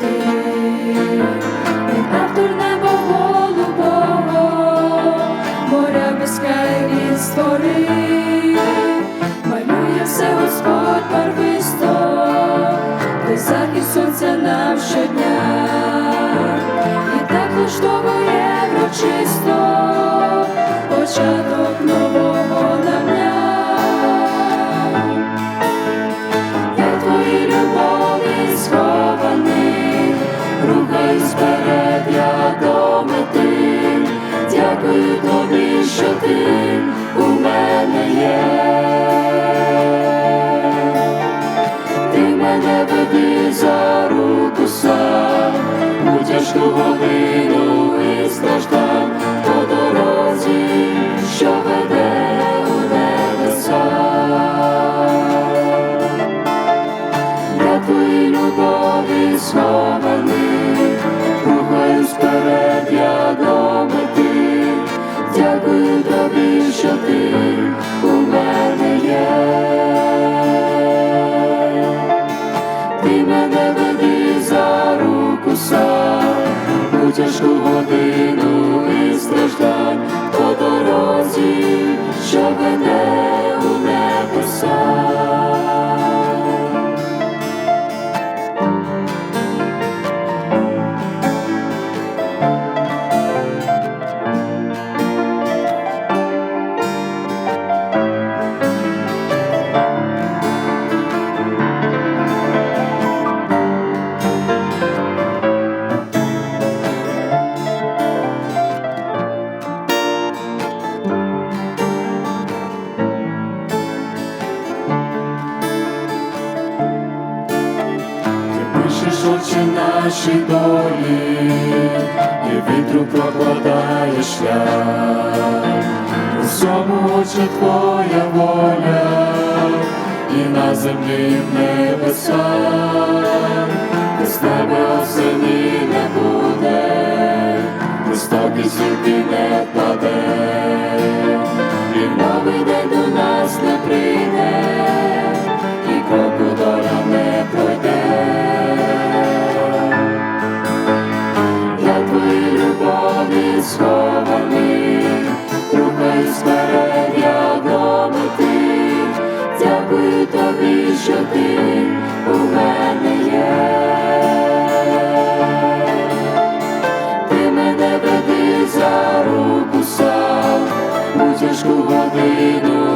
ти, він автор неба голубого, моря безкрайні все Господь барвисто, захід сонця нам щодня, і так влаштовує врочисто початок рухаюсь для до. Дякую тобі, що ти у мене є. Ти мене веди за руку сам, у тяжку годину і страждань вперед, я до мети. Дякую Пишеш очі наші долі, і вітру прокладаєш шлях. У всьому очі твоя воля, і на землі, і в небесах. Без тебе осені не буде, високий сюди не впаде, схований, рухаюсь вперед, як до мети. Дякую тобі, що ти у мене є. Ти мене веди за руку сам, у тяжку годину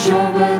По дорозі, що веде